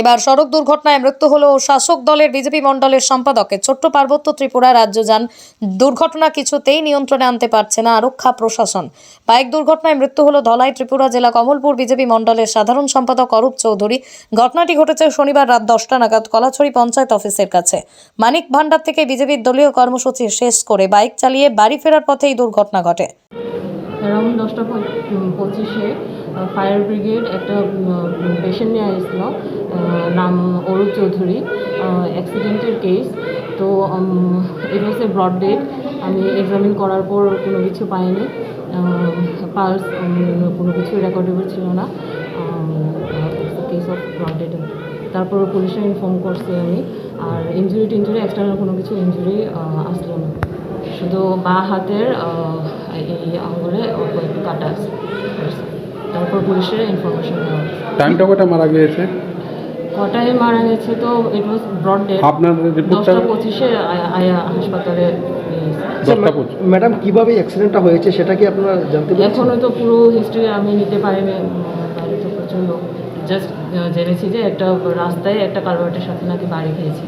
এবার সড়ক দুর্ঘটনায় মৃত্যু হলো শাসক দলের বিজেপি মণ্ডলের সম্পাদকের ছোট্ট পার্বত্য ত্রিপুরা রাজ্য যান। দুর্ঘটনা কিছুতেই নিয়ন্ত্রণে আনতে পারছে না আরক্ষা প্রশাসন। বাইক দুর্ঘটনায় মৃত্যু হল ধলাই ত্রিপুরা জেলা কমলপুর বিজেপি মণ্ডলের সাধারণ সম্পাদক অরূপ চৌধুরী। ঘটনাটি ঘটেছে শনিবার রাত দশটা নাগাদ কলাছড়ি পঞ্চায়েত অফিসের কাছে। মানিক ভান্ডার থেকে বিজেপির দলীয় কর্মসূচি শেষ করে বাইক চালিয়ে বাড়ি ফেরার পথে এই দুর্ঘটনা ঘটে। অ্যারাউন্ড দশটা পঁচিশে ফায়ার ব্রিগেড একটা পেশেন্ট নিয়ে আসছিল নাম অরূপ চৌধুরী অ্যাক্সিডেন্টের কেস তো it was a brought dead আমি এক্সামিন করার পর কোনো কিছু পাইনি। পালস কোনো কিছু রেকর্ডেবল ছিল না। কেস অফ ব্রড ডেট তারপর পুলিশে ইনফর্ম করছি আমি। আর ইঞ্জুরি টিঞ্জুরি এক্সটার্নাল কোনো কিছু ইঞ্জুরি আসলো না। শুধু বা হাতের এই আঙুলে কাটা তারপর পুলিশের ইনফরমেশন দেওয়া টাইমটা কটা মারা গিয়েছে? কটায় মারা গেছে তো ইট ওয়াজ ব্রড ডে আপনার রিপোর্টটা দশটা পঁচিশে আয়া- আয়া হাসপাতালে ম্যাডাম কীভাবে অ্যাক্সিডেন্টটা হয়েছে সেটা কি আপনারা জানতে পেরেছেন? এখনও তো পুরো হিস্ট্রি আমি নিতে পারিনি। বাইরে তো প্রচুর লোক জাস্ট জেনেছি যে একটা রাস্তায় একটা কালভার্টের সাথে নাকি বাড়ি খেয়েছি।